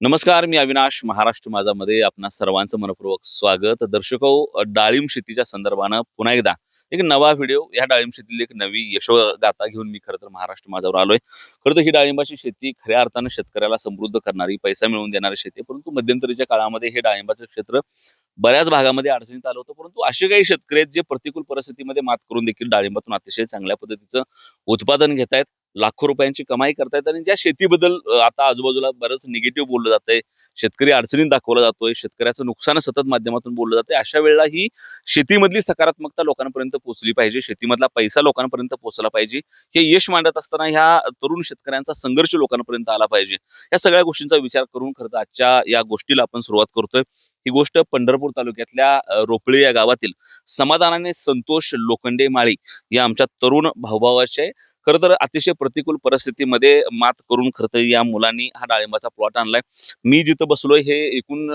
नमस्कार मी अविनाश महाराष्ट्र माझामध्ये आपणा सर्वांचं मनपूर्वक स्वागत. दर्शको हो, डाळिंब शेतीच्या संदर्भानं पुन्हा एकदा एक नवा व्हिडिओ. या डाळिंब शेतीतील एक नवी यशोगाथा घेऊन मी खरं तर महाराष्ट्र माझावर आलोय. खरं तर ही डाळिंबाची शेती खऱ्या अर्थानं शेतकऱ्याला समृद्ध करणारी पैसा मिळवून देणारी शेती परंतु मध्यंतरीच्या काळामध्ये हे डाळिंबाचं क्षेत्र बऱ्याच भागामध्ये अडचणीत आलं होतं. परंतु असे काही शेतकरी आहेत जे प्रतिकूल परिस्थितीमध्ये मात करून देखील डाळिंबातून अतिशय चांगल्या पद्धतीचं उत्पादन घेत आहेत लाखो रुपयांची कमाई करतायत आणि ज्या शेतीबद्दल आता आजूबाजूला बरंच निगेटिव्ह बोललं जातंय शेतकरी अडचणीत दाखवला जातोय शेतकऱ्याचं नुकसान सतत माध्यमातून बोललं जातंय अशा वेळेला ही शेतीमधली सकारात्मकता लोकांपर्यंत पोहोचली पाहिजे शेतीमधला पैसा लोकांपर्यंत पोहोचला पाहिजे हे यश मांडत असताना ह्या तरुण शेतकऱ्यांचा संघर्ष लोकांपर्यंत आला पाहिजे. या सगळ्या गोष्टींचा विचार करून खरं आजच्या या गोष्टीला आपण सुरुवात करतोय. ही गोष्ट पंढरपूर तालुक्यातल्या रोपळे या गावातील समाधानाने संतोष लोखंडे माळी या आमच्या तरुण भाऊभावाचे खरं तर अतिशय प्रतिकूल परिस्थितीमध्ये मात करून खरं तर या मुलांनी हा डाळिंबाचा प्लॉट आणलाय. मी जिथं बसलोय हे एकूण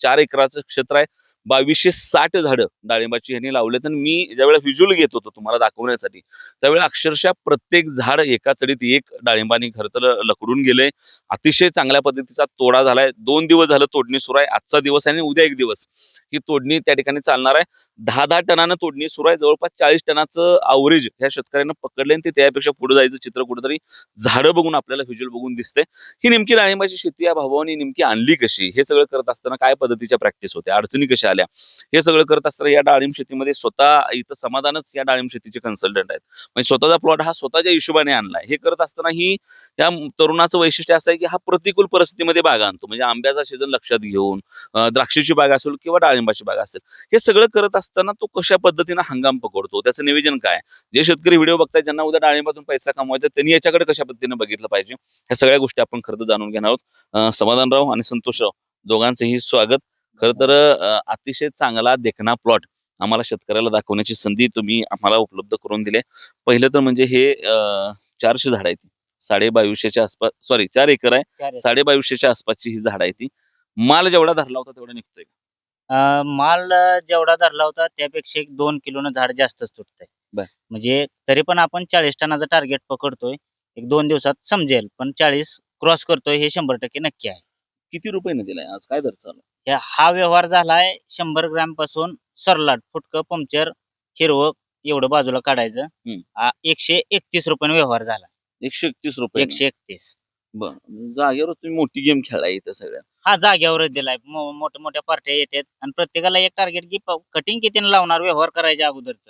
चार एकराचं क्षेत्र आहे. बावीसशे साठ झाडं डाळिंबाची ह्यांनी लावलेत. आणि मी ज्यावेळेला व्हिज्युअल घेत होतो तुम्हाला दाखवण्यासाठी त्यावेळेला अक्षरशः प्रत्येक झाड एका चढीत एक डाळिंबानी खरं तर लकडून गेले. अतिशय चांगल्या पद्धतीचा तोडा झालाय. दोन दिवस झालं तोडणी सुरू आहे. आजचा दिवस आणि उद्या एक दिवस. ही तोडणी त्या ठिकाणी चालणार आहे. दहा दहा टनानं तोडणी सुरू आहे. जवळपास चाळीस टनाचं अवरेज ह्या शेतकऱ्यांना पकडले आणि ते त्यापेक्षा पुढे जायचं चित्र कुठेतरी झाडं बघून आपल्याला व्हिज्युअल बघून दिसते ही नेमकी डाळिंबाची शेती या भावानी नेमकी आणली कशी? हे सगळं करत असताना काय पद्धतीच्या प्रॅक्टिस होते अडचणी कशा आल्या? हे सगळं करत असताना या डाळिंब शेतीमध्ये स्वतः इथं समाधानच या डाळिंब शेतीचे कन्सल्टंट आहेत. म्हणजे स्वतःचा प्लॉट हा स्वतःच्या हिशोबाने आणलाय. हे करत असताना ही या तरुणाचं वैशिष्ट्य असं आहे की हा प्रतिकूल परिस्थितीमध्ये बागा आणतो. म्हणजे आंब्याचा सीझन लक्षात घेऊन अं, बाग असेल किंवा डाळिंबाची बाग असेल हे सगळं करत असताना तो कशा पद्धतीनं हंगाम पकडतो? त्याचं निवेदन काय जे शेतकरी व्हिडिओ बघतायत ज्यांना उद्या डाळिंबातून पैसा कमवायचा त्यांनी याच्याकडे कशा पद्धतीने बघितलं पाहिजे? ह्या सगळ्या गोष्टी आपण खरं जाणून घेणार आहोत. समाधान समाधानराव आणि संतोषराव दोघांचंही स्वागत. खरं तर अतिशय चांगला देखणा प्लॉट आम्हाला शेतकऱ्याला दाखवण्याची संधी तुम्ही आम्हाला उपलब्ध करून दिली पहिलं तर म्हणजे हे चारशे झाड आहेत. साडे बावीसशेच्या आसपास सॉरी चार एकर आहे. साडे बावीसशेच्या आसपासची ही झाड आहे ती माल जेवढा धरला होता तेवढा निघतोय माल जेवढा धरला होता त्यापेक्षा एक दोन किलोनं झाड जास्तच तुटतंय. बर. म्हणजे तरी पण आपण चाळीस टनाचं टार्गेट पकडतोय. एक दोन दिवसात समजेल पण चाळीस क्रॉस करतोय हे शंभर टक्के नक्की आहे. किती रुपयाने दिलाय? आज काय दर चालू? हे- व्यवहार झालाय शंभर ग्रॅमपासून सरलाट फुटकं पंक्चर हिरवं एवढं बाजूला काढायचं. हम्म. आ, एकशे एकतीस रुपयाने व्यवहार झाला एकशे एकतीस रुपये एकशे एकतीस. बरं. जागेवर तुम्ही मोठी गेम खेळाय इथं सगळ्या. हा जाग्यावरच दिलाय. मो- मोठ्या मोठ्या पार्ट्या येतात. आणि प्रत्येकाला एक टार्गेट की कटिंग किती लावणार व्यवहार करायच्या अगोदरच.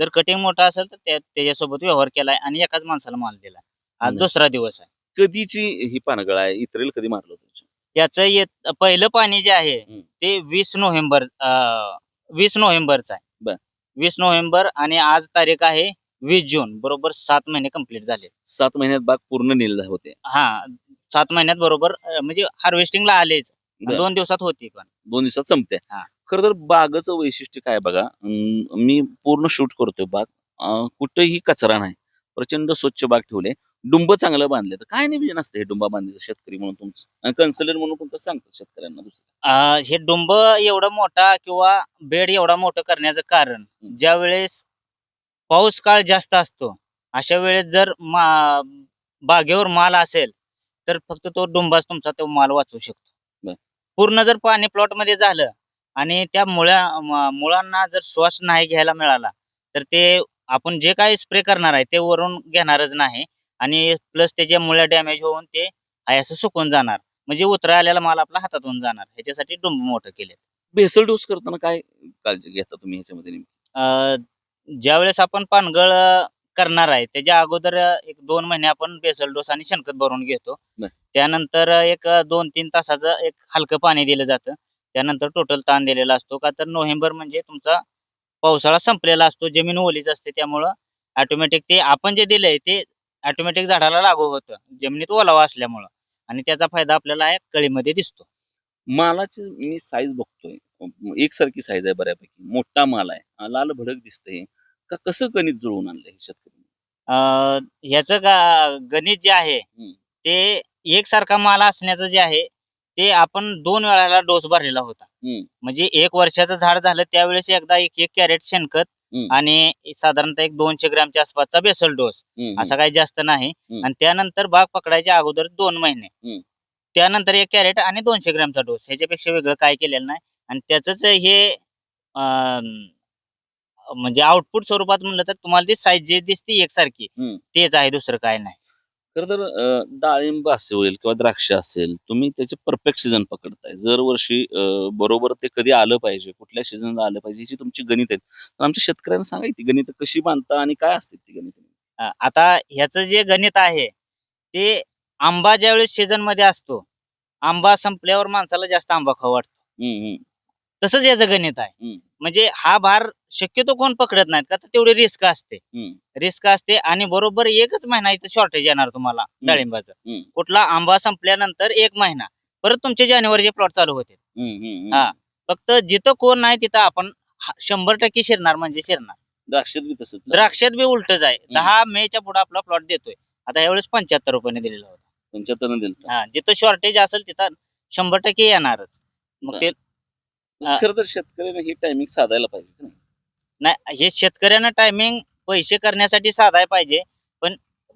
जर कटिंग मोठा असेल तर त्या- त्याच्यासोबत व्यवहार केलाय आणि एकाच माणसाला माल दिलाय. आज हं. दुसरा दिवस आहे. कधीची ही पानगळ आहे? इतरेल कधी मारलं तुमच्या याचं येत पहिलं पाणी जे आहे. ते वीस नोव्हेंबर अं, वीस नोव्हेंबरचं बर. आहे वीस नोव्हेंबर आणि आज तारीख आहे वीस जून बरोबर सात महिने कंप्लीट झाले. सात महिन्यात बाग पूर्ण नील होते. हा सात महिन्यात बरोबर अं, म्हणजे हार्वेस्टिंगला आलेच. बर. दोन दिवसात होती पण. दोन दिवसात संपते. हा. खरं तर बागचं वैशिष्ट्य काय बघा अं, मी पूर्ण शूट करतोय बाग. अं, कुठेही कचरा नाही. प्रचंड स्वच्छ बाग ठेवले. डुंब चांगलं बांधले तर काय नियोजन असतं हे डुंबा बांधायचं शेतकरी म्हणून तुमचं? कन्सल्टंट म्हणून कसं सांगतात शेतकऱ्यांना दुसरं? अं, हे डुंब एवढा मोठा किंवा बेड एवढा मोठं करण्याचं कारण ज्या वेळेस पाऊस काळ जास्त असतो अशा वेळेस जर मा- बागेवर माल असेल तर फक्त तो डुंबाच तुमचा तो माल वाचवू बर. शकतो पूर्ण जर पाणी प्लॉटमध्ये झालं आणि त्या मुळ्या म- मुळांना जर श्वास नाही घ्यायला मिळाला तर ते आपण जे काही स्प्रे करणार आहे ते वरून घेणारच नाही. आणि प्लस त्याच्या मुळ्या डॅमेज होऊन ते आहे असं सुकून जाणार. म्हणजे उतरा आलेला माल आपला हातातून जाणार. ह्याच्यासाठी डुंब मोठं केले बेसल डोस करताना काय काळजी घेता तुम्ही ह्याच्यामध्ये नेमकी? अं, ज्यावेळेस आपण पानगळ अं, करणार आहे त्याच्या अगोदर अं, एक दोन महिने आपण बेसल डोस आणि शेणखत भरून घेतो. बर. त्यानंतर अं, एक अं, दोन तीन तासाचं एक हलकं पाणी दिलं जातं. त्यानंतर टोटल ताण दिलेला असतो का तर नोव्हेंबर म्हणजे तुमचा पावसाळा संपलेला असतो. जमीन ओलीच असते त्यामुळं ऑटोमॅटिक ते आपण जे दिलंय ते ऑटोमॅटिक झाडाला लागू होतं. जमिनीत ओलावा असल्यामुळं. आणि त्याचा फायदा आपल्याला या कळीमध्ये दिसतो. मालाची मी साईज बघतोय. एकसारखी साईज आहे बऱ्यापैकी. मोठा माल आहे. लाल भडक दिसतंय. का कसं गणित जुळवून आणलंय हे शेतकरी? ह्याचं गा गणित जे आहे. ते एकसारखा माल असण्याचं जे आहे ते आपण दोन वेळाला डोस भरलेला होता. म्हणजे एक वर्षाचं झाड झालं त्यावेळेस एकदा एक एक कॅरेट शेणखत. आणि साधारणतः एक दोनशे ग्रॅमच्या आसपासचा बेसल डोस. असा काही जास्त नाही. आणि त्यानंतर बाग पकडायच्या अगोदर दोन महिने. त्यानंतर एक कॅरेट आणि दोनशे ग्रॅमचा डोस. ह्याच्यापेक्षा वेगळं काय केलेलं नाही. आणि त्याच हे म्हणजे आउटपुट स्वरूपात म्हणलं तर तुम्हाला ती साईज जी दिसते एकसारखी. तेच आहे दुसरं काय नाही. खरं तर अं, डाळिंब असेल किंवा द्राक्ष असेल तुम्ही त्याचे परफेक्ट सीझन पकडताय. जर वर्षी अं, बरोबर ते कधी आलं पाहिजे कुठल्या सीझनला आलं पाहिजे ह्याची तुमची गणित आहेत. तर आमच्या शेतकऱ्यांना सांगा ती गणित कशी बांधता आणि काय असते ती गणित? अं, आता ह्याचं जे गणित आहे ते आंबा ज्यावेळेस सीझनमध्ये असतो आंबा संपल्यावर माणसाला जास्त आंबा खाऊ वाटतो. तसंच याचं गणित आहे. म्हणजे हा भार शक्यतो कोण पकडत नाहीत का तर तेवढी रिस्क असते. रिस्क असते आणि बरोबर एकच महिना इथं शॉर्टेज येणार तुम्हाला डाळिंबाचं. कुठला आंबा संपल्यानंतर एक महिना. परत तुमचे जानेवारीचे प्लॉट चालू होते. हा. फक्त जिथं कोण नाही तिथं आपण शंभर टक्के शिरणार म्हणजे शिरणार. द्राक्षात बी तसंच चालू. द्राक्षात बी उलटच आहे दहा मेच्या पुढे आपला प्लॉट देतोय. आता यावेळेस पंच्याहत्तर रुपयाने दिलेला होता. पंच्याहत्तर दिलं हा जिथं शॉर्टेज असेल तिथं शंभर टक्के येणारच. मग ते. खरं तर शेतकऱ्याने ही टायमिंग साधायला पाहिजे नाही? हे शेतकऱ्यांना टायमिंग पैसे करण्यासाठी साधाय पाहिजे पण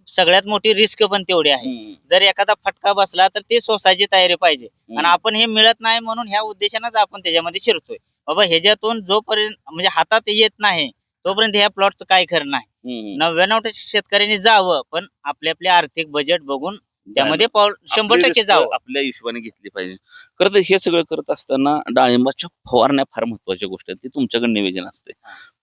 सगळ्यात मोठी रिस्क पण तेवढी आहे. जर एखादा फटका बसला तर ते सोसायची तयारी पाहिजे. आणि आपण हे मिळत नाही म्हणून ह्या उद्देशानंच आपण त्याच्यामध्ये शिरतोय. बाबा ह्याच्यातून जोपर्यंत म्हणजे हातात येत नाही तोपर्यंत ह्या प्लॉटचं काय खरं नाही. नव्याण्णव टक्के शेतकऱ्यांनी जावं पण आपले आपले आर्थिक बजेट बघून त्यामध्ये पाऊल शंभर टक्के जावं. आपल्या हिशोबाने घेतली पाहिजे. खरं तर हे सगळं करत असताना डाळिंबाच्या फवारण्या फार महत्त्वाच्या गोष्टी आहेत. ती तुमच्याकडे नियोजन असते.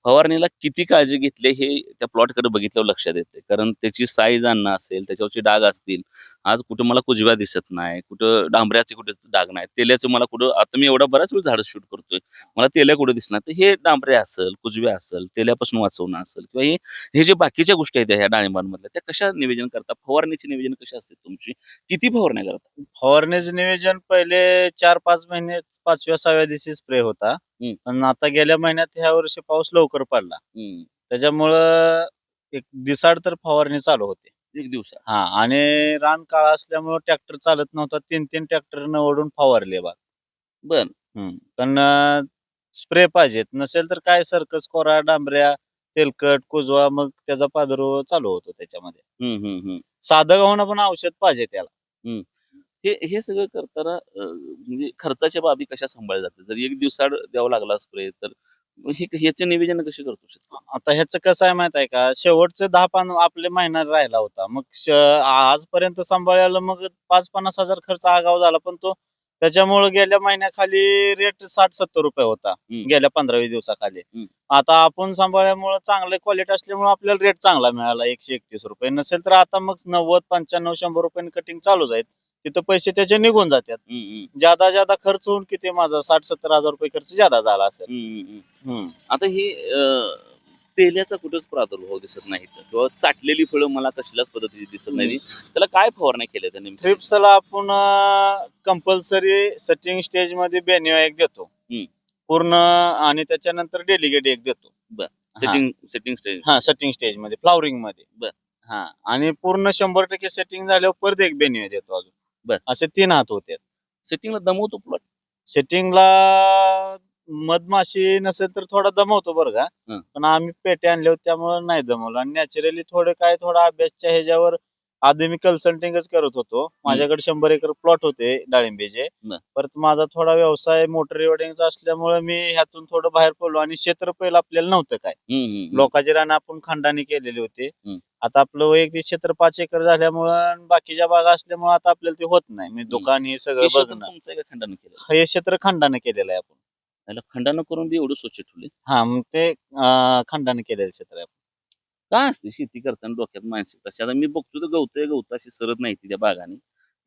फवारणीला किती काळजी घेतली हे त्या प्लॉटकडे बघितल्यावर लक्षात येते. कारण त्याची साईज आणणं असेल त्याच्यावरची डाग असतील आज कुठं मला कुजव्या दिसत नाही कुठं डांबऱ्याचे कुठे डाग नाही तेल्याचं मला कुठं आता मी एवढा बराच वेळ झाड शूट करतोय मला तेल्या कुठे दिसणार? तर हे डांबरे असेल कुजव्या असेल तेल्यापासून वाचवणं असेल किंवा हे हे जे बाकीच्या गोष्टी आहेत ह्या डाळिंबांमधल्या त्या कशा निवेदन करता? फवारणीचे नियोजन कसे असते तुमची? किती फवारण्या करता? फवारणीचं नियोजन पहिले चार पाच महिने पाचव्या सहाव्या दिवशी स्प्रे होता. हम्म. पण आता गेल्या महिन्यात ह्या वर्षी पाऊस लवकर पडला. हम्म. त्याच्यामुळं एक दिसाड तर फवारणी चालू होते. एक दिवसात हा आणि रान काळा असल्यामुळं ट्रॅक्टर चालत नव्हता. तीन तीन ट्रॅक्टरनं ओढून फवारले बाग. बर. हम्म. पण स्प्रे पाहिजेत. नसेल तर काय सर्कस कोरा डांबऱ्या तेलकट कुजवा मग त्याचा प्रादुर्भाव चालू होतो त्याच्यामध्ये. हम्म, हम्म, हम्म. साधं गावनं पण औषध पाहिजे त्याला. हे हे सगळं करताना म्हणजे खर्चाच्या बाबी कशा सांभाळल्या जाते जर एक दिवसाड द्यावा लागला स्प्रे तर हे ह्याचे नियोजन कसे करतो शेतकरी? आता ह्याचं कसं आहे माहीत आहे का? शेवटचे दहा पान आपले महिना राहिला होता. मग श- आजपर्यंत सांभाळायला मग पाच पन्नास हजार खर्च आगाव झाला. पण तो त्याच्यामुळे गेल्या महिन्याखाली रेट साठ सत्तर रुपये होता. हम्म. गेल्या पंधरा वीस दिवसाखाली. आता आपण सांभाळल्यामुळे चांगले क्वालिटी असल्यामुळे आपल्याला रेट चांगला मिळाला. एकशे एकतीस रुपये. नसेल तर आता मग नव्वद पंच्याण्णव शंभर रुपयांनी कटिंग चालू जाईल तिथं पैसे त्याचे निघून जातात. ज्यादा ज्यादा खर्च होऊन किती माझा साठ सत्तर हजार रुपये खर्च ज्यादा झाला असेल. हम्म. आता हे अं, तेल्याचा कुठेच प्रादुर्भाव दिसत नाही इथं. किंवा चाटलेली फळं मला कसल्याच पद्धतीची दिसत नाही. त्याला काय फवारण्या केल्या त्यांनी ट्रिप्सला आपण कंपल्सरी सेटिंग स्टेजमध्ये बेन्यू एक देतो. हम्म. पूर्ण आणि त्याच्यानंतर डेलिगेट एक देतो. सेटिंग सेटिंग स्टेज हा सेटिंग स्टेजमध्ये फ्लावरिंगमध्ये. बर. हा आणि पूर्ण शंभर टक्के सेटिंग झाल्यावर परत एक बेन्यू देतो अजून. बर. असे तीन हात होते सेटिंगला दमवतो प्लॉट सेटिंगला मधमाशी नसेल तर थोडा दमवतो बरं का हं. पण आम्ही पेटे आणले होते त्यामुळे नाही दमवलं आणि नॅचरली थोडे काय थोडा अभ्यासच्या ह्याच्यावर आधी मी कन्सल्टिंगच करत होतो माझ्याकडे शंभर एकर प्लॉट होते डाळिंबीचे बर. परत माझा थोडा व्यवसाय मोटर रिवॉर्डिंगचा असल्यामुळे मी ह्यातून थोडं बाहेर पडलो आणि क्षेत्र पहिलं आपल्याला नव्हतं काय. लोकांची रानं आपण खंडाने केलेली होती हम्म. आता आपलं वैयक्तिक क्षेत्र पाच एकर झाल्यामुळं आणि बाकीच्या बागा असल्यामुळे आता आपल्याला ते होत नाही. मी दुकान हे हे सगळं क्षेत्र बघणं तुमचं आहे का खंडानं केलं हे क्षेत्र खंडाने केलेलं आहे आपण. त्याला खंडानं करून बी एवढं स्वच्छ ठेवले हा मग ते अं, खंडाने केलेलं क्षेत्र आहे काय असते? शेती करताना डोक्यात मानसिकता. अशी आता मी बघतो तर गवत गवत अशी सरत नाही ती त्या बागाने.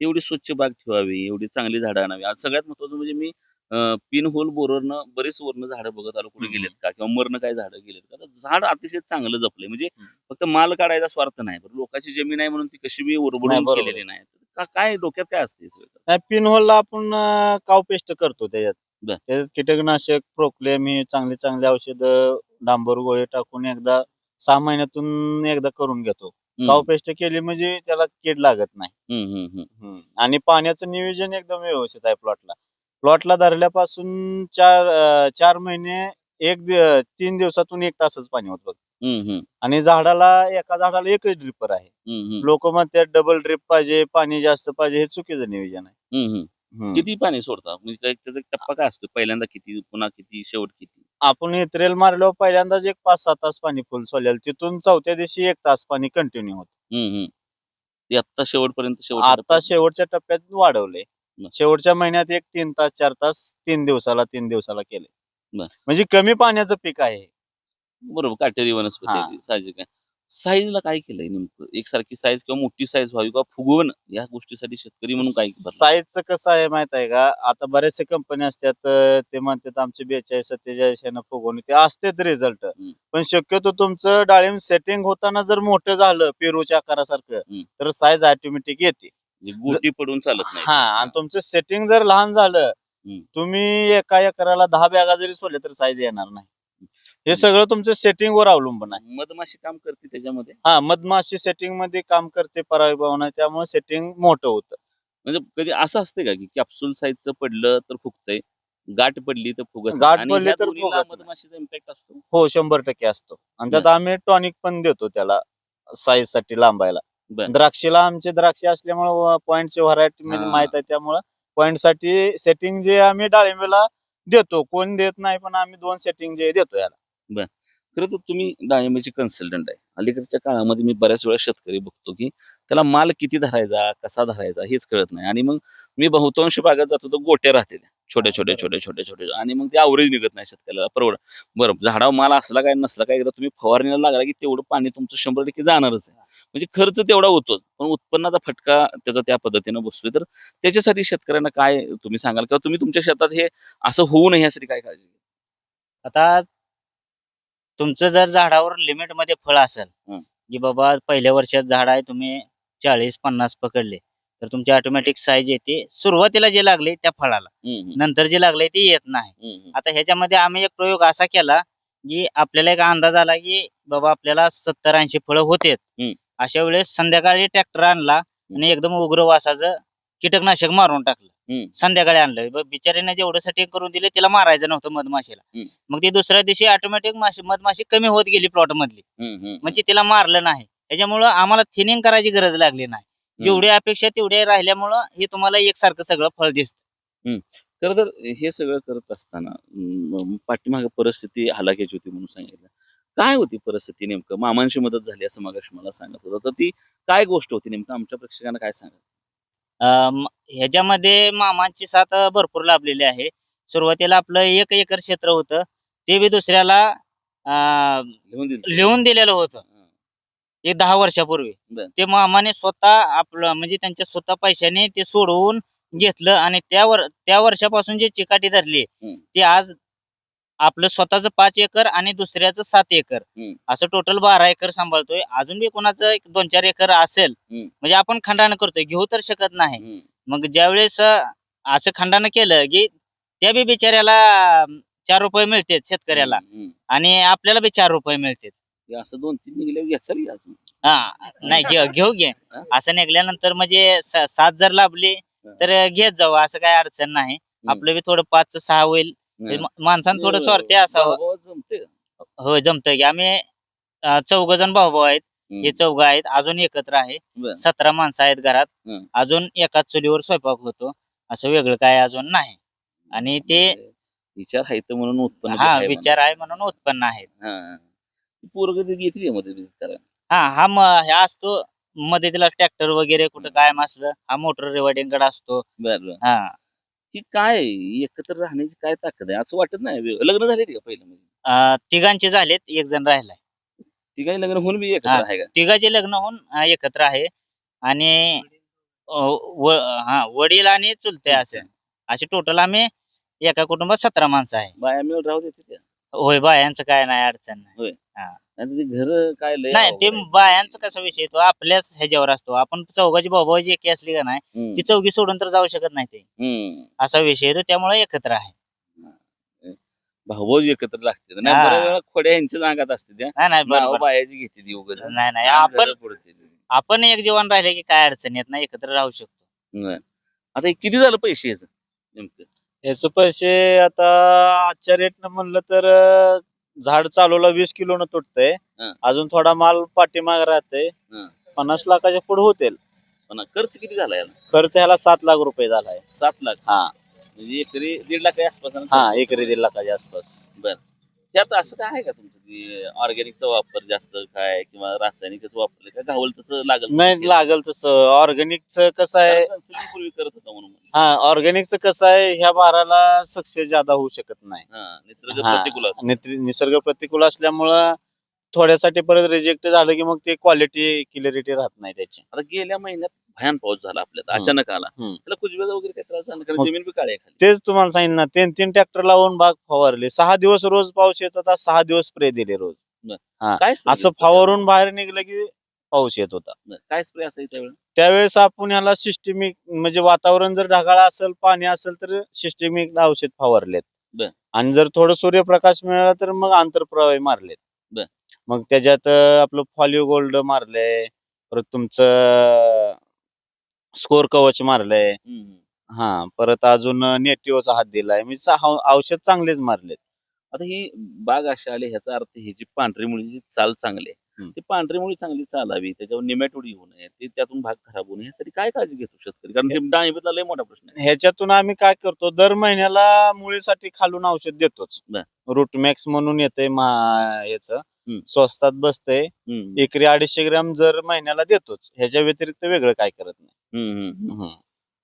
एवढी स्वच्छ बाग ठेवावी एवढी चांगली झाडं आणावी. आज सगळ्यात महत्वाचं म्हणजे मी पिन होल बोरवरनं बरेच वरनं झाडं बघत आलो कुठे. गेलेत का? किंवा मरण काय झाडं गेलेत का? तर झाड अतिशय चांगलं जपलंय. म्हणजे. फक्त माल काढायचा स्वार्थ नाही. बरं लोकांची जमीन आहे म्हणून ती कशी बी ओरबडून बरोबर. केलेली नाही. का- काय डोक्यात काय असते पिन होलला आपण काव पेस्ट करतो त्याच्यात. त्याच्यात कीटकनाशक प्रोक्लेम ही चांगली चांगली औषधं डांबर गोळे टाकून एकदा सहा महिन्यातून एकदा करून घेतो. काव पेस्ट केली म्हणजे त्याला कीड लागत नाही. आणि पाण्याचं नियोजन एकदम व्यवस्थित आहे प्लॉटला. प्लॉटला धरल्यापासून चार अं, चार महिने एक दि- तीन दिवसातून एक तासच पाणी होत बघ हम्म, हम्म, आणि झाडाला एका झाडाला एकच ड्रिपर आहे हम्म, हम्म. लोक म्हणतात डबल ड्रिप पाहिजे पाणी जास्त पाहिजे हे चुकीचं नियोजन आहे हम्म, हम्म. हम्म. किती पाणी सोडता म्हणजे काय त्याचा एक टप्पा काय असतो पहिल्यांदा किती पुन्हा किती शेवट किती आपण इत्रेल मारल्यावर पहिल्यांदाच एक पाच सहा तास पाणी फुल सोडलेलं तिथून चौथ्या दिवशी एक तास पाणी कंटिन्यू होत हम्म, हम्म. ते आता शेवटपर्यंत शेवट आता शेवटच्या टप्प्यात वाढवले. शेवटच्या महिन्यात एक तीन तास चार तास तीन दिवसाला तीन दिवसाला केले. म्हणजे कमी पाण्याचं पीक आहे बरोबर काटेरी वनस्पती साहजिक आहे. साईजला काय केलंय नेमकं? एकसारखी साईज किंवा मोठी साईज व्हावी किंवा फुगवण? या गोष्टीसाठी शेतकरी म्हणून काय? साईजचं कसं आहे माहीत आहे का? आता बरेचसे कंपनी असतात ते म्हणतात आमचे बेचाळीस सत्तेचाळीस यानं फुगवणी ते असतेच रिझल्ट. पण शक्यतो तुमचं डाळिंब सेटिंग होताना जर मोठं झालं पेरूच्या आकारासारखं. तर साईज ऑटोमॅटिक येते. गोटी पडून चालत नाही. हा आणि तुमचं सेटिंग जर लहान झालं हम्म. तुम्ही एका एकराला दहा बॅगा जरी सोडल्या तर साईज येणार नाही. हे सगळं तुमचं सेटिंग वर अवलंबून आहे. मधमाशी काम करते त्याच्यामध्ये? हा मधमाशी सेटिंगमध्ये काम करते परागीभवन त्यामुळे सेटिंग मोठं होतं. म्हणजे कधी असं असते का की कॅप्सूल साईजचं पडलं तर फुगतंय गाठ पडली तर फुगत नाही. गाठ आणि पडली ह्या तर दोन्हीला फुगत नाही. मधमाशीचा इम्पॅक्ट असतो? हो शंभर टक्के असतो. आणि त्यात आम्ही टॉनिक पण देतो त्याला साईजसाठी लांबायला. बर. द्राक्षीला आमचे द्राक्षे असल्यामुळे पॉइंटची व्हरायटी म्हणजे हा. माहीत आहे त्यामुळे. पॉइंटसाठी सेटिंग जे आम्ही डाळिंबीला देतो कोण देत नाही पण आम्ही दोन सेटिंग जे देतो याला. खरं तर तुम्ही डाळिंबाची कन्सल्टंट आहे. अलीकडच्या काळामध्ये मी बऱ्याच वेळा शेतकरी बघतो की त्याला माल किती धरायचा कसा धरायचा हेच कळत नाही. आणि मग मी बहुतांश भागात जातो तर गोट्या राहते त्या छोट्या छोट्या छोट्या छोट्या छोट्या. आणि मग ते अवरेज निघत नाही शेतकऱ्याला. परवड. बरं झाडावर माल असला काय नसला काय एकदा तुम्ही फवारणीला लागला की तेवढं पाणी तुमचं शंभर टक्के जाणारच आहे. म्हणजे खर्च तेवढा होतो पण उत्पन्नाचा फटका त्याचा त्या पद्धतीनं बसतोय तर त्याच्यासाठी शेतकऱ्यांना काय तुम्ही सांगाल किंवा तुम्ही तुमच्या शेतात हे असं होऊ नये यासाठी काय काळजी? आता तुमचं जर झाडावर लिमिटमध्ये फळ असेल. की बाबा पहिल्या वर्षात झाड आहे तुम्ही चाळीस पन्नास पकडले तर तुमची ऑटोमॅटिक साईज येते सुरुवातीला जे लागले त्या फळाला नंतर जे लागले ते येत नाही. आता ह्याच्यामध्ये आम्ही एक प्रयोग असा केला की आपल्याला एक अंदाज आला की बाबा आपल्याला सत्तर ऐंशी फळं होतेत हम्म. अशा वेळेस संध्याकाळी ट्रॅक्टर आणला आणि एकदम उग्र वासाचं कीटकनाशक मारून टाकलं. संध्याकाळी आणलं. ब- बिचारीने जेवढं सेटिंग करून दिले तिला मारायचं नव्हतं मधमाशीला. मग ती दुसऱ्या दिवशी ऑटोमॅटिक माशी मधमाशी कमी होत गेली प्लॉट मधली म्हणजे तिला मारलं नाही. त्याच्यामुळं आम्हाला थिनिंग करायची गरज लागली नाही. जेवढी अपेक्षा तेवढे राहिल्यामुळं हे तुम्हाला एकसारखं सगळं फळ दिसतं. खरं तर हे सगळं करत असताना पाठीमागे परिस्थिती हलाखीची होती म्हणून सांगितलं. काय होती परिस्थिती नेमकं? मामांची मदत झाली असं मगाशी मला सांगत होतं. तर ती काय गोष्ट होती नेमकं? आमच्या प्रेक्षकांना काय सांगा ह्याच्यामध्ये मामांची साथ भरपूर लाभलेली आहे. सुरुवातीला आपलं एक एकर क्षेत्र होतं. ते बी दुसऱ्याला अं, लिहून दिलं. लिहून दिलेलं होतं. एक दहा वर्षापूर्वी. ते मामाने स्वतः आपलं म्हणजे त्यांच्या स्वतः पैशाने ते सोडवून घेतलं आणि त्यावर त्या वर्षापासून जे चिकाटी धरली. ते आज आपलं स्वतःच पाच एकर आणि दुसऱ्याचं सात एकर. हम्म. असं टोटल बारा एकर सांभाळतोय. अजून बी कोणाचं एक दोन चार एकर असेल हम्म. म्हणजे आपण खंडानं करतोय. घेऊ तर शकत नाही. हम्म, मग ज्यावेळेस अं, असं खंडानं केलं की त्या बी बिचाऱ्याला चार रुपये मिळतात शेतकऱ्याला. हम्म. आणि आपल्याला बी चार रुपये मिळतात. हे असं दोन तीन निघले घ्यायचं हा नाही घेऊ घेऊ घे. हा? असं निघल्यानंतर म्हणजे स- सात जर लाभली तर घेत जाऊ. असं काय अडचण नाही. आपलं बी थोडं पाच सहा होईल. माणसानं थोडं स्वार्थी असावं. जमते का? हो जमतं की. आम्ही चौघ जण भाऊ भाऊ आहेत हे चौघ आहेत. अजून एकत्र आहे. सतरा माणसं आहेत घरात. अजून एकाच चुलीवर स्वयंपाक होतो. असं वेगळं काय अजून नाही. आणि ते विचार आहे तर म्हणून उत्पन्न हा आहे विचार आहे म्हणून उत्पन्न आहेत. म्हणा. हा. पोरग घेतली हा हा म हा असतो. मदतीला ट्रॅक्टर वगैरे कुठं कायम असलं हा मोटर रिवार्डिंगकडे असतो. हा. ही काय एकत्र राहण्याची काय ताकद आहे? असं वाटत नाही. लग्न झाले का पहिलं म्हणजे? अं, तिघांचे झालेत एक जण राहिलाय. ती काही लग्न होऊन बी एकत्र हा. आहे का? तिघाचे लग्न होऊन अं, एकत्र आहे. आणि अं, व- हा वडील आणि चुलते असे. असे टोटल आम्ही एका कुटुंबात सतरा माणसं आहे. बाया मिळून राहू देते त्या होय बायांचं काय नाही अडचण नाही. घर काय लय नाही ते अवघड आहे. बायांचा कसा विषय तो? आपल्याच ह्याच्यावर असतो. आपण चौघाची भाऊभाऊची एकी असली का नाही हम्म, ती चौघी सोडून तर जाऊ शकत नाही ते. हम्म. असा विषय आहे तो त्यामुळे एकत्र आहे. भाऊ एकत्र लागते. नाही हा. बऱ्याच वेळा खोड्या यांच्या अंगात असते त्या. नाही नाही नाव बरोबर बायाची घेते ती उगाच. नाही नाही आणि आपण ती. आपण एक जीवन राहिले की काय अडचण येत नाही एकत्र राहू शकतो. नाही. आता हे किती झालं पैसे याचं? नेमकं? याचे पैसे आता आजच्या रेटनं म्हणलं तर अं, झाड चालवला वीस किलोनं तुटतंय. हं. अजून थोडा माल पाठीमाग राहतंय. हं. पन्नास लाखाच्या पुढे होतील. पण खर्च किती झाला याला? खर्च ह्याला सात लाख रुपये झालाय. सात लाख? हा. म्हणजे एकरी दीड लाख आसपास ना? हा? एकरी दीड लाखाच्या आसपास. त्यात असं काय आहे का तुमचं की ऑर्गॅनिकचा वापर जास्त काय किंवा रासायनिकच वापरले का घावल तसं लागल नाही लागल तसं. ऑर्गॅनिकचं कसं आहे? कारण तुम्ही पूर्वी करत होता म्हणून. हा ऑर्गॅनिकचं कसं आहे ह्या बाराला सक्सेस जादा होऊ शकत नाही. हा निसर्ग हा. प्रतिकूल असतो. नित्र- निसर्ग प्रतिकूल असल्यामुळं थोड्यासाठी परत रिजेक्ट झालं की मग ते क्वालिटी क्लिअरिटी राहत नाही त्याची. आता गेल्या महिन्यात भयान पाऊस झाला आपल्यात हम्म. अचानक आला. हम्म. त्याला कुजब्याचा वगैरे काही त्रास झाला कारण मग- जमीन बी काळी आहे खाली. तेच तुम्हाला सांगितलं ना तीन तीन ट्रॅक्टर लावून बाग फवारले. सहा दिवस रोज पाऊस येत होता सहा दिवस स्प्रे दिले रोज. काय spray असं फवारून बाहेर निघलं की पाऊस येत होता? काय स्प्रे असायचा त्यावेळेस आपण याला सिस्टमिक म्हणजे वातावरण जर ढगाळ असेल पाणी असेल तर सिस्टमिक औषध फवारलेत. बर. आणि जर थोडं सूर्यप्रकाश मिळाला तर मग आंतरप्रवाही मारलेत. मग त्याच्यात अं, आपलं फॉलिओ गोल्ड मारलंय. परत तुमचं स्कोर कवच मारलंय. हा परत अजून नेटिव्हचा हात दिलाय. म्हणजे चा- औषध चांगलेच मारलेत. आता ही बाग अशा आली ह्याचा अर्थ ही जी पांढरी मुळीची चाल चांगली आहे. ती पांढरी मुळी चांगली चालावी त्याच्यावर निमॅटोड येऊ नये ते त्यातून भाग खराब होऊ नये यासाठी काय काळजी घेतो शेतकरी? कारण डाळिंबीतला लय मोठा प्रश्न आहे. ह्याच्यातून आम्ही काय करतो दर महिन्याला मुळीसाठी खालून औषध देतोच. रूटमॅक्स म्हणून ह्याच हम्म. स्वस्तात बसतंय. हम्म, एकरी अडीचशे ग्रॅम जर महिन्याला देतोच ह्याच्या व्यतिरिक्त वेगळं काय करत नाही. हम्म, हम्म, हम्म.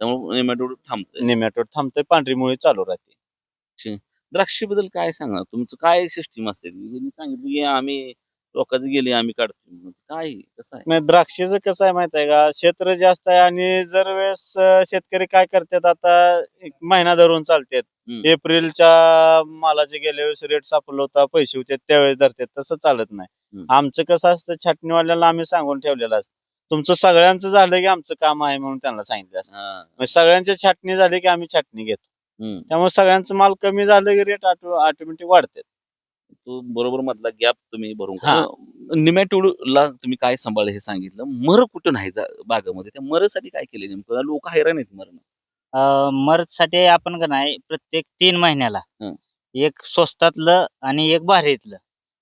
त्यामुळे निमॅटोड थांबतंय नेमॅटोड थांबतंय पांढरी मुळी चालू राहते द्राक्षीबद्दल काय सांगा तुमचं काय सिस्टीम असते त्यांनी सांगितलं की आम्ही लोकांचे गेले आम्ही काढतो म्हणून. काय आहे? कसं आहे नाही द्राक्षेचं कसं आहे माहीत आहे का क्षेत्र जास्त आहे आणि जर वेळेस अं, शेतकरी काय करतात आता एक महिना धरून चालतात हम्म. एप्रिलच्या मालाचे गेल्या वेळेस रेट सापडला होता पैसे होते त्यावेळेस धरतात तसं चालत नाही हम्म. आमचं कसं असतं छाटणीवाल्याला आम्ही सांगून ठेवलेलं असतं तुमचं सगळ्यांचं झालं की आमचं काम आहे म्हणून त्यांना सांगितलं असतं. हा. म्हणजे सगळ्यांची छाटणी झाली की आम्ही छाटणी घेतो. त्यामुळे सगळ्यांचं माल कमी झालं की रेट ऑटोमॅटिक वाढते. तो बरोबर मधला गॅप तुम्ही भरून हा. निमॅटोड ला तुम्ही काय सांभाळ हे सांगितलं? मर कुठं नाही जा- बागामध्ये. त्या मरसाठी काय केले नेमकं? लोक हैराण आहेत मरण? मर्दसाठी आपण का नाही प्रत्येक तीन महिन्याला हं. एक स्वस्तातलं आणि एक भारीतलं.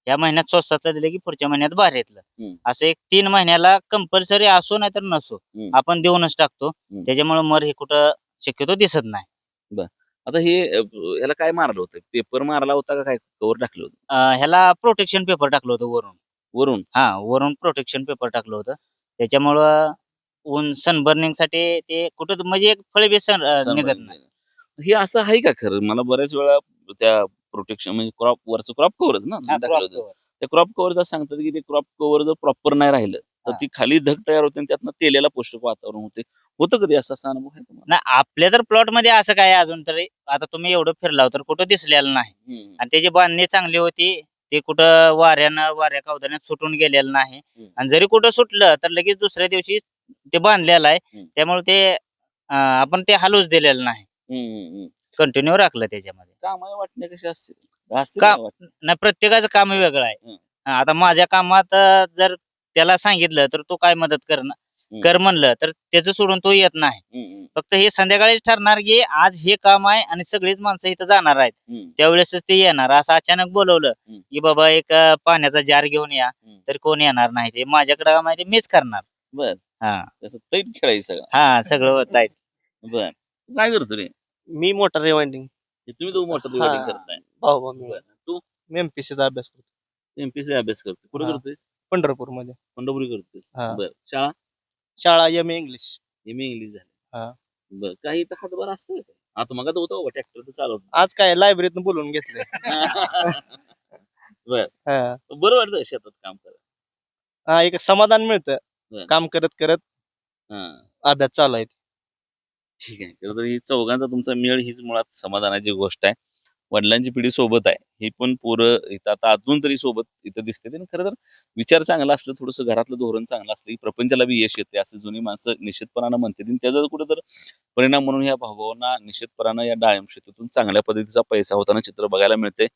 या महिन्यात स्वस्तातलं दिलं की पुढच्या महिन्यात भारीतलं हं. असं एक तीन महिन्याला कंपल्सरी असो नाही तर नसो. आपण देऊनच टाकतो. त्याच्यामुळे मर हे कुठं शक्यतो दिसत नाही. आता हे ह्याला काय मारलं होतं? पेपर मारला होता का काय? कवर टाकलं होतं? ह्याला प्रोटेक्शन पेपर टाकलं होतं वरून. वरून? हा वरून प्रोटेक्शन पेपर टाकलं होतं. त्याच्यामुळं ऊन सनबर्निंगसाठी ते कुठं म्हणजे एक फळबी सन अं, निघत नाही. हे असं आहे का खरं? मला बऱ्याच वेळा त्या प्रोटेक्शन म्हणजे क्रॉप वरचं क्रॉप कव्हरच ना होतं. त्या क्रॉप कव्हर सांगतात की ते क्रॉप कव्हर जर प्रॉपर नाही राहिलं तर. ती खाली धग तयार होते आणि त्यातनं तेलेला पोषक वातावरण होते होतं कधी असा असा अनुभव आहे तुम्हाला नाही आपल्या तर प्लॉटमध्ये असं काय अजून तरी आता तुम्ही एवढं फिरलाव तर कुठं दिसलेलं नाही हम्म. आणि त्याची बांधणी चांगली होती ते कुठं वाऱ्यानं वाऱ्या कावदाण्यात सुटून गेलेलं नाही हम्म. आणि जरी कुठं सुटलं तर लगेच दुसऱ्या दिवशी ते बांधलेलं आहे हम्म. त्यामुळे ते अं, आपण ते हलूच दिलेलं नाही हम्म, हम्म. कंटिन्यू राखलं त्याच्यामध्ये. कामाला वाटणे कशी असते? असते का- का वाटणे? नाही प्रत्येकाचं काम वेगळं आहे. हम्म. हा, आता माझ्या कामात अं, जर त्याला सांगितलं तर तो काय मदत कर कर म्हणलं तर त्याचं सोडून तो येत नाही. हम्म, हम्म, फक्त हे संध्याकाळीच ठरणार की आज हे काम आहे आणि सगळीच माणसं इथं जाणार आहेत. हम्म. त्यावेळेसच ते येणार. असं अचानक बोलवलं हम्म. की बाबा एक अं, पाण्याचा जार घेऊन या हम्म. तर कोण येणार नाही? ते माझ्याकडे काम आहे ते मीच करणार. बर. हा. तसं तैट खेळायचं सगळं. हा सगळं होत आहे बर. काय करतो रे? मी मोटर रिवाइंडिंग तुम्ही तो मोठा हा. रिवायडिंग करताय. भाऊ भाऊ मी. बर. तू? एमपीसीचा अभ्यास करतो. एमपीसी अभ्यास करतो कुठे हा. करतोय पंढरपूरमध्ये पंढरपुरी करतोयस. हा. बर. शाळा? शाळा M A English M English हा. झाली. बर. काही इथं हातभार असतोय का? आता मग होतो ट्रॅक्टर तर चालवत आज काय लायब्ररीतून बोलून घेतलंय. बर. वाटतं शेतात काम करा हा एक समाधान मिळतं. काम करत करत हा. अभ्यास चालू आहे. ठीक आहे. खरं तर ही चौघांचा तुमचा मेळ हीच मुळात समाधानाची गोष्ट आहे. वडिलांची पिढी सोबत आहे. हे पण पोरं इथं आता अजून तरी सोबत इथं दिसते आणि खरं तर विचार चांगला असलं थोडंसं घरातलं धोरण चांगलं असलं की प्रपंचाला बी यश येते असं जुनी माणसं निश्चितपणानं म्हणते आणि त्याचा कुठं तर परिणाम म्हणून या भावांना निश्चितपणानं या डाळिंब शेतीतून चांगल्या पद्धतीचा पैसा होताना चित्र बघायला मिळते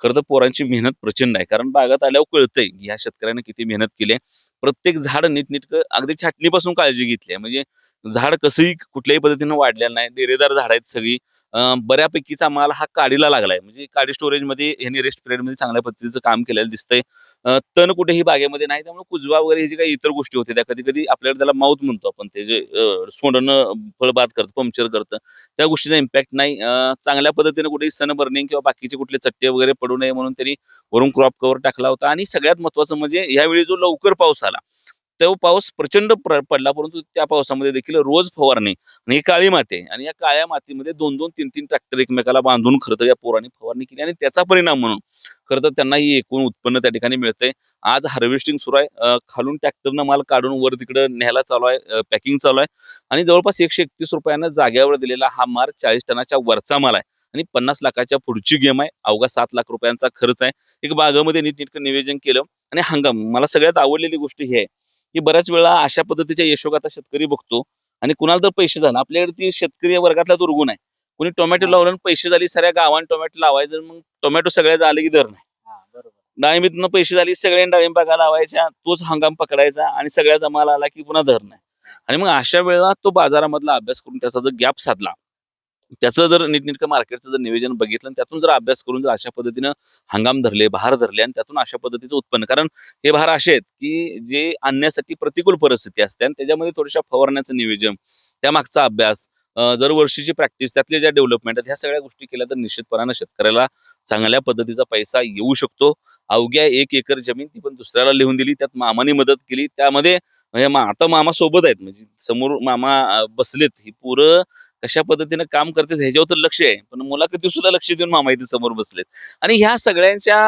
खरं तर पोरांची मेहनत प्रचंड आहे. कारण बागात आल्यावर कळतंय की ह्या शेतकऱ्याने किती मेहनत केली आहे. प्रत्येक झाड नीटनीटकं अगदी छाटणीपासून काळजी घेतली आहे. म्हणजे झाड कसंही कुठल्याही पद्धतीनं वाढलेलं नाही. डेरेदार झाड आहेत सगळी. बऱ्यापैकीचा माल हा काडीला लागलाय. म्हणजे काडी स्टोरेज मध्ये बागेमध्ये यांनी रेस्ट पिरियडमध्ये चांगल्या पद्धतीचं काम केलेलं दिसतंय. तण कुठेही बागेमध्ये नाही त्यामुळे कुजवा वगैरे ही काही इतर गोष्टी होत्या त्या कधी कधी आपल्याकडे त्याला माऊथ म्हणतो आपण ते जे अं, सोंडणं फळबाद करतं पंक्चर करतं त्या गोष्टीचा इम्पॅक्ट नाही. चांगल्या पद्धतीने कुठेही सन बर्निंग किंवा बाकीचे कुठले चट्टे वगैरे पडू नये म्हणून त्यांनी वरून क्रॉप कव्हर टाकला होता. आणि सगळ्यात महत्वाचं म्हणजे यावेळी जो लवकर पाऊस आला तो पाऊस प्रचंड पडला परंतु त्या पावसामध्ये देखील रोज फवारणी. आणि ही काळी माती आहे. आणि या काळ्या मातीमध्ये दोन दोन तीन तीन ट्रॅक्टर एकमेकाला बांधून खरं तर या पोराने फवारणी केली आणि त्याचा परिणाम म्हणून खरं तर त्यांना ही एकूण उत्पन्न त्या ठिकाणी मिळतंय. आज हार्वेस्टिंग सुरू आहे. खालून ट्रॅक्टरनं माल काढून वर तिकडे न्यायला चालू आहे. पॅकिंग चालू आहे. आणि जवळपास एकशे एकतीस रुपयानं जाग्यावर दिलेला हा माल चाळीस टनाच्या वरचा माल आहे. आणि पन्नास लाखाच्या पुढची गेम आहे. अवघा सात लाख रुपयांचा खर्च आहे. एक बागामध्ये नीटनेटकं नियोजन केलं आणि हंगाम. मला सगळ्यात आवडलेली गोष्ट ही आहे. की बऱ्याच वेळा अशा पद्धतीच्या यशोगाथा शेतकरी बघतो. आणि कुणाला तर पैसे झाले आपल्याकडे ती शेतकरी वर्गातला दुर्गुण आहे कोणी टोमॅटो लावलं आणि पैसे झाली साऱ्या गावाने टोमॅटो लावायचं मग टोमॅटो सगळ्या झाले की दर नाही डाळिंबीतनं पैसे झाली सगळ्या डाळिंबागा लावायच्या तोच हंगाम पकडायचा आणि सगळ्या जमाला आला की पुन्हा दर नाही आणि मग अशा वेळेला तो बाजारामधला अभ्यास करून त्याचा जर गॅप साधला त्याचं जर नीटनेटकं मार्केटचं जर नियोजन बघितलं आणि त्यातून जर अभ्यास करून जर अशा पद्धतीनं हंगाम धरले बहार धरले आणि त्यातून अशा पद्धतीचं उत्पन्न. कारण हे बहार असे आहेत की जे आणण्यासाठी प्रतिकूल परिस्थिती असते आणि त्याच्यामध्ये थोड्याशा फवारण्याचं नियोजन त्यामागचा अभ्यास जर वर्षीची प्रॅक्टिस त्यातल्या ज्या डेव्हलपमेंट आहेत ह्या सगळ्या गोष्टी केल्या तर निश्चितपणानं शेतकऱ्याला चांगल्या पद्धतीचा पैसा येऊ शकतो. अवघ्या एक एकर जमीन ती पण दुसऱ्याला लिहून दिली त्यात मामाने मदत केली. त्यामध्ये मा- आता मामा सोबत आहेत. म्हणजे समोर मामा बसलेत. ही पुरं कशा पद्धतीने काम करतात ह्याच्यावर तर लक्ष आहे. पण मुलाखतीवर सुद्धा लक्ष देऊन मामा इथे समोर बसलेत. आणि ह्या सगळ्यांच्या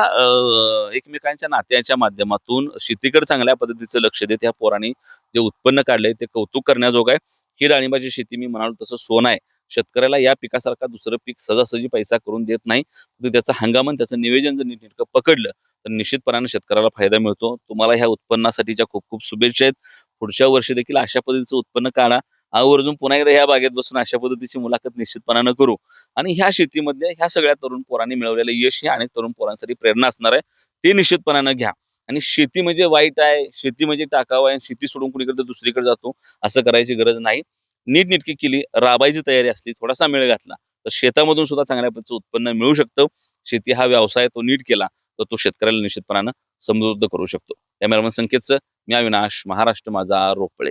एकमेकांच्या नात्याच्या माध्यमातून शेतीकडे चांगल्या पद्धतीचं लक्ष देत ह्या पोरांनी जे उत्पन्न काढलंय ते कौतुक करण्याजोग आहे. ही डाळिंबाची शेती मी म्हणालो तसं सोन आहे. शेतकऱ्याला या पिकासारखा दुसरं पीक सहजासहजी पैसा करून देत नाही. तर त्याचं हंगामन त्याचं निवेदन जर नीटनेटकं पकडलं तर निश्चितपणाने शेतकऱ्याला फायदा मिळतो. तुम्हाला ह्या उत्पन्नासाठीच्या खूप खूप शुभेच्छा आहेत. पुढच्या वर्षी देखील अशा पद्धतीचं उत्पन्न काढा. आवर्जून पुन्हा एकदा ह्या बागेत बसून अशा पद्धतीची मुलाखत निश्चितपणानं करू. आणि ह्या शेतीमध्ये ह्या सगळ्या तरुण पोरांनी मिळवलेलं यश हे अनेक तरुण पोरांसाठी प्रेरणा असणार आहे. ते निश्चितपणानं घ्या. आणि शेती म्हणजे वाईट आहे शेती म्हणजे टाकावं आहे आणि शेती सोडून कुणीकडे दुसरीकडे जातो असं करायची गरज नाही. नीटनेटकी केली राबायची तयारी असली थोडासा मेळ घातला तर शेतामधून सुद्धा चांगल्या पद्धतीचं उत्पन्न मिळू शकतं. शेती हा व्यवसाय तो नीट केला तर तो शेतकऱ्याला निश्चितपणानं समृद्ध करू शकतो. कॅमेरामन संकेतचं मी अविनाश महाराष्ट्र माझा रोपळे.